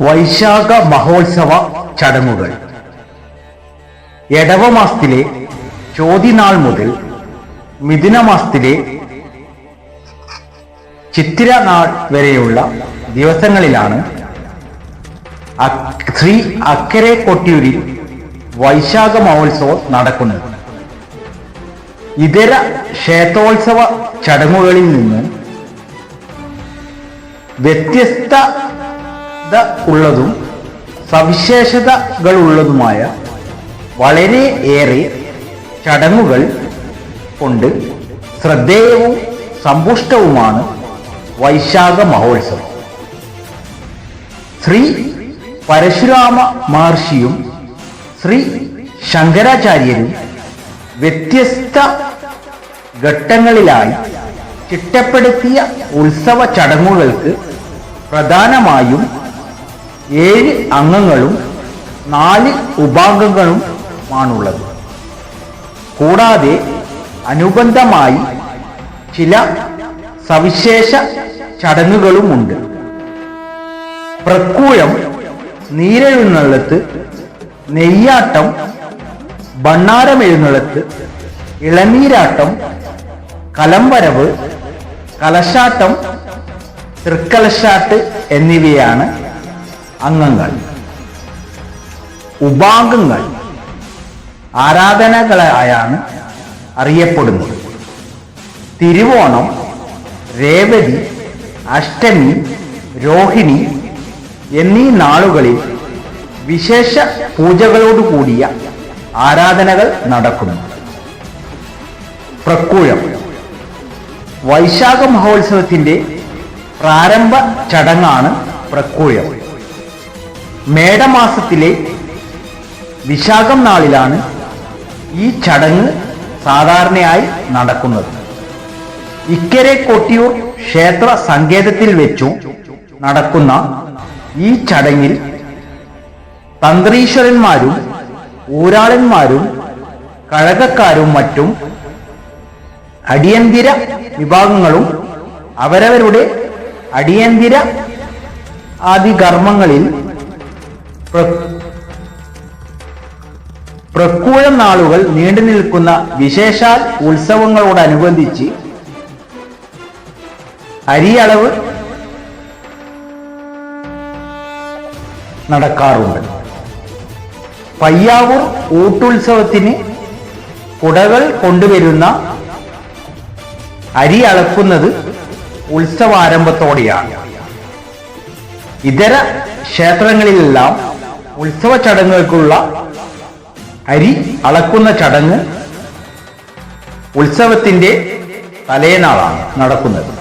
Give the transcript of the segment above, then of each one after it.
വൈശാഖ മഹോത്സവ ചടങ്ങുകൾ. എടവമാസത്തിലെ ചോതിനാൾ മുതൽ മിഥുനമാസത്തിലെ ചിത്തിര നാൾ വരെയുള്ള ദിവസങ്ങളിലാണ് ശ്രീ അക്കരെ കൊട്ടിയൂരിൽ വൈശാഖ മഹോത്സവം നടക്കുന്നത്. ഇതര ക്ഷേത്രോത്സവ ചടങ്ങുകളിൽ നിന്ന് നിന്നും ഉള്ളതും സവിശേഷതകളുള്ളതുമായ വളരെ ഏറെ ചടങ്ങുകൾ കൊണ്ട് ശ്രദ്ധേയവും സമ്പുഷ്ടവുമാണ് വൈശാഖ മഹോത്സവം. ശ്രീ പരശുരാമ മഹർഷിയും ശ്രീ ശങ്കരാചാര്യരും വ്യത്യസ്ത ഘട്ടങ്ങളിലായി ചിട്ടപ്പെടുത്തിയ ഉത്സവ ചടങ്ങുകൾക്ക് പ്രധാനമായും ഏഴ് അംഗങ്ങളും നാല് ഉപാംഗങ്ങളുമാണുള്ളത് കൂടാതെ അനുബന്ധമായി ചില സവിശേഷ ചടങ്ങുകളുമുണ്ട്. പ്രക്കൂഴം നീരെഴുന്നള്ളത്ത് നെയ്യാട്ടം ഭണ്ണാരം എഴുന്നള്ളത്ത് ഇളനീരാട്ടം കലംവരവ് കലശാട്ടം തൃക്കലശാട്ട് എന്നിവയാണ് അംഗങ്ങൾ ഉപാംഗങ്ങൾ ആരാധനകളായാണ് അറിയപ്പെടുന്നത്. തിരുവോണം രേവതി അഷ്ടമി രോഹിണി എന്നീ നാളുകളിൽ വിശേഷ പൂജകളോടുകൂടിയ ആരാധനകൾ നടക്കുന്നു. പ്രക്കൂഴം വൈശാഖ മഹോത്സവത്തിന്റെ പ്രാരംഭ ചടങ്ങാണ് പ്രക്കൂഴം. മേടമാസത്തിലെ വിശാഖം നാളിലാണ് ഈ ചടങ്ങ് സാധാരണയായി നടക്കുന്നത്. ഇക്കരെ കൊട്ടിയൂർ ക്ഷേത്ര സങ്കേതത്തിൽ വെച്ചു നടക്കുന്ന ഈ ചടങ്ങിൽ തന്ത്രീശ്വരന്മാരും ഊരാളന്മാരും കഴകക്കാരും മറ്റും അടിയന്തിര വിഭാഗങ്ങളും അവരവരുടെ അടിയന്തിര ആദി കർമ്മങ്ങളിൽ പ്രക്കൂഴം നാളുകൾ നീണ്ടു നിൽക്കുന്ന വിശേഷാൽ ഉത്സവങ്ങളോടനുബന്ധിച്ച് അരിയളവ് നടക്കാറുണ്ട്. പയ്യാവൂർ ഊട്ടുത്സവത്തിന് കുടകൾ കൊണ്ടുവരുന്ന അരി അളക്കുന്നത് ഉത്സവാരംഭത്തോടെയാണ്. ഇതര ക്ഷേത്രങ്ങളിലെല്ലാം ഉത്സവ ചടങ്ങുകൾക്കുള്ള അരി അളക്കുന്ന ചടങ്ങ് ഉത്സവത്തിന്റെ തലേനാളാണ് നടക്കുന്നത്.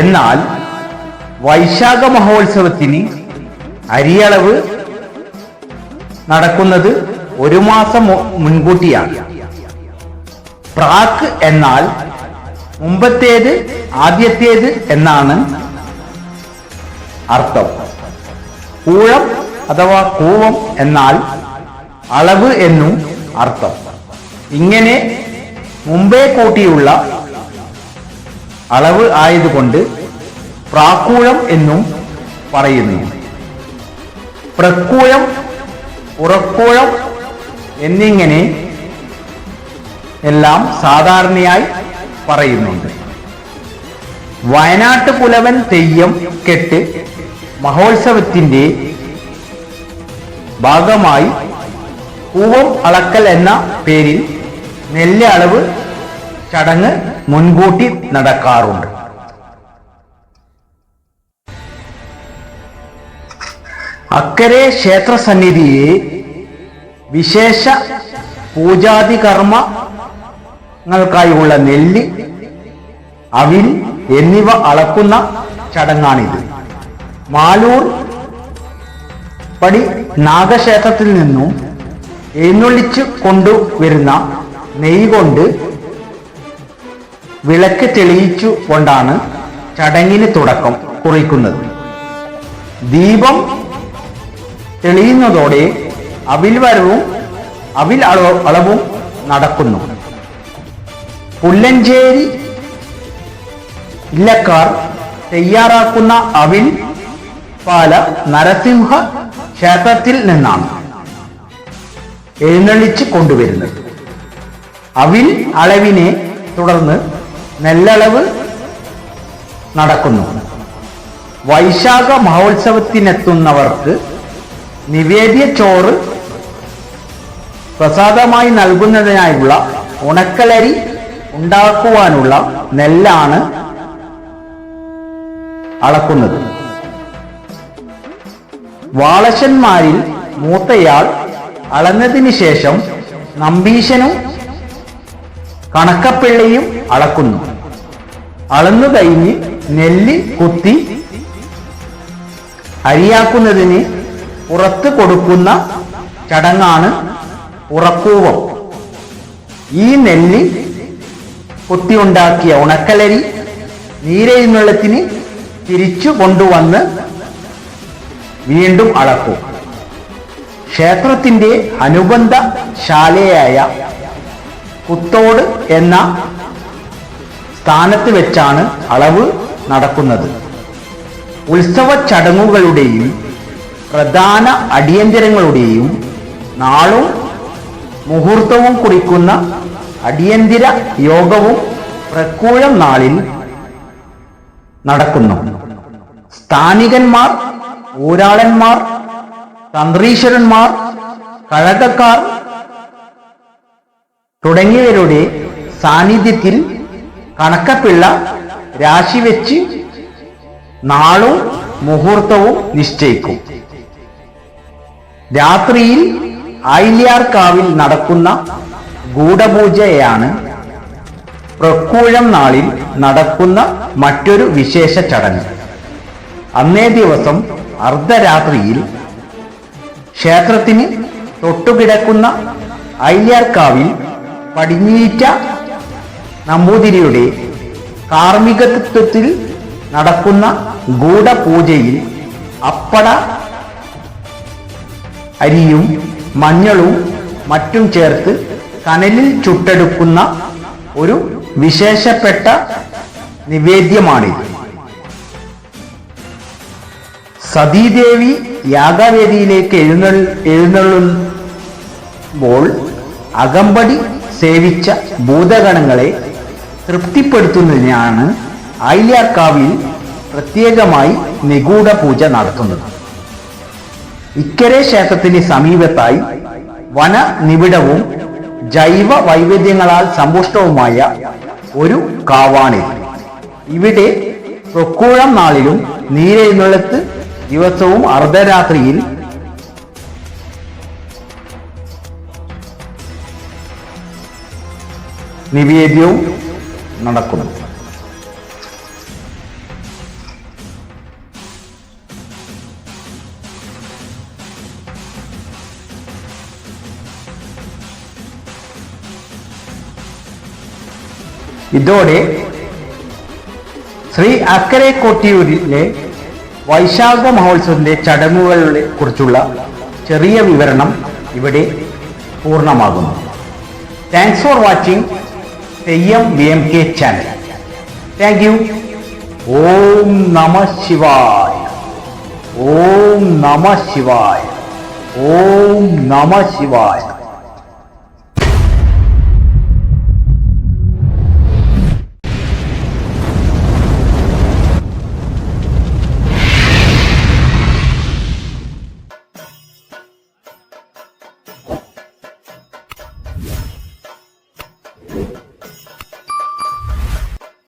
എന്നാൽ വൈശാഖ മഹോത്സവത്തിന് അരിയളവ് നടക്കുന്നത് ഒരു മാസം മുൻകൂട്ടിയാണ്. പ്രാക്ക് എന്നാൽ മുമ്പത്തേത് ആദ്യത്തേത് എന്നാണ് അർത്ഥം. കൂഴം അഥവാ കൂവം എന്നാൽ അളവ് എന്നും അർത്ഥം. ഇങ്ങനെ മുമ്പേ കൂട്ടിയുള്ള അളവ് ആയതുകൊണ്ട് പ്രാക്കൂഴം എന്നും പറയുന്നു. പ്രക്കൂഴം ഉറക്കൂഴം എന്നിങ്ങനെ എല്ലാം സാധാരണയായി പറയുന്നുണ്ട്. വയനാട്ട് പുലവൻ തെയ്യം കെട്ട് മഹോത്സവത്തിന്റെ ഭാഗമായി പൂവം അളക്കൽ എന്ന പേരിൽ നെല്ല് അളവ് ചടങ്ങ് മുൻകൂട്ടി നടക്കാറുണ്ട്. അക്കരെ ക്ഷേത്ര സന്നിധിയെ വിശേഷ പൂജാതി കർമ്മങ്ങൾക്കായുള്ള നെല്ല് അവിൽ എന്നിവ അളക്കുന്ന ചടങ്ങാണിത്. മാലൂർ പടി നാഗക്ഷേത്രത്തിൽ നിന്നും എഴുന്നള്ളിച്ച് കൊണ്ടുവരുന്ന നെയ് കൊണ്ട് വിളക്ക് തെളിയിച്ചു കൊണ്ടാണ് ചടങ്ങിന് തുടക്കം കുറിക്കുന്നത്. ദീപം തെളിയുന്നതോടെ അവിൽ വരവും അവിൽ അള- അളവും നടക്കുന്നു. പുല്ലഞ്ചേരി ഇല്ലക്കാർ തയ്യാറാക്കുന്ന അവിൽ പാല നരസിംഹ ക്ഷേത്രത്തിൽ നിന്നാണ് എഴുന്നള്ളിച്ച് കൊണ്ടുവരുന്നത്. അവിൽ അളവിനെ തുടർന്ന് നെല്ലളവ് നടക്കുന്നു. വൈശാഖ മഹോത്സവത്തിനെത്തുന്നവർക്ക് നിവേദ്യ ചോറ് പ്രസാദമായി നൽകുന്നതിനായുള്ള ഉണക്കലരി ഉണ്ടാക്കുവാനുള്ള നെല്ലാണ് അളക്കുന്നത്. വാളശന്മാരിൽ മൂത്തയാൾ അളന്നതിന് ശേഷം നമ്പീശനും കണക്കപ്പിള്ളയും അളക്കുന്നു. അളന്നു കഴിഞ്ഞ് നെല്ല് കുത്തി അരിയാക്കുന്നതിന് പുറത്ത് കൊടുക്കുന്ന ചടങ്ങാണ് ഉറക്കൂവം. ഈ നെല്ല് കൊത്തിയുണ്ടാക്കിയ ഉണക്കലരി നീരെഴുന്നള്ളത്തിന് തിരിച്ചു കൊണ്ടുവന്ന് വീണ്ടും അളക്കും. ക്ഷേത്രത്തിന്റെ അനുബന്ധ ശാലയായ കുത്തോട് എന്ന സ്ഥാനത്ത് വെച്ചാണ് അളവ് നടക്കുന്നത്. ഉത്സവ ചടങ്ങുകളുടെയും പ്രധാന അടിയന്തരങ്ങളുടെയും നാളും മുഹൂർത്തവും കുറിക്കുന്ന അടിയന്തിര യോഗവും പ്രക്കൂഴം നാളിൽ നടക്കുന്നു. സ്ഥാനികന്മാർ ഊരാളന്മാർ തന്ത്രീശ്വരന്മാർ കഴകക്കാർ തുടങ്ങിയവരുടെ സാന്നിധ്യത്തിൽ കണക്കപ്പിള്ള രാശിവെച്ച് നാളും മുഹൂർത്തവും നിശ്ചയിക്കും. രാത്രിയിൽ ആയില്യാർക്കാവിൽ നടക്കുന്ന ഗൂഢപൂജയാണ് പ്രക്കൂഴം നാളിൽ നടക്കുന്ന മറ്റൊരു വിശേഷ ചടങ്ങ്. അന്നേ ദിവസം അർദ്ധരാത്രിയിൽ ക്ഷേത്രത്തിന് തൊട്ടുകിടക്കുന്ന അയ്യാർക്കാവിൽ പടിഞ്ഞീറ്റ നമ്പൂതിരിയുടെ കാർമ്മികത്വത്തിൽ നടക്കുന്ന ഗൂഢപൂജയിൽ അപ്പട അരിയും മഞ്ഞളും മറ്റും ചേർത്ത് കനലിൽ ചുട്ടെടുക്കുന്ന ഒരു വിശേഷപ്പെട്ട നിവേദ്യമാണിത്. സതീദേവി യാഗവേദിയിലേക്ക് എഴുന്നൾ എഴുന്നള്ളുമ്പോൾ അകമ്പടി സേവിച്ച ഭൂതഗണങ്ങളെ തൃപ്തിപ്പെടുത്തുന്നതിനാണ് ആയില്യാർക്കാവിൽ പ്രത്യേകമായി നിഗൂഢ പൂജ നടത്തുന്നത്. ഇക്കരെ ക്ഷേത്രത്തിന് സമീപത്തായി വന നിബിഡവും ജൈവ വൈവിധ്യങ്ങളാൽ സമ്പുഷ്ടവുമായ ഒരു കാവാണ് ഇവിടെ പ്രക്കൂഴം നാളിലും നീരെഴുന്നള്ളത്ത് ദിവസവും അർദ്ധരാത്രിയിൽ നിവേദ്യവും നടക്കുന്നു. ഇതോടെ ശ്രീ അക്കരെ കോട്ടിയൂരിലെ വൈശാഖ മഹോത്സവത്തിന്റെ ചടങ്ങുകളെ കുറിച്ചുള്ള ചെറിയ വിവരണം ഇവിടെ പൂർണമാകുന്നു. Thanks for watching Theyyam V M K channel thank you ഓം നമ ശിവായ. ഓം നമ ശിവായ. ഓം നമ ശിവായ.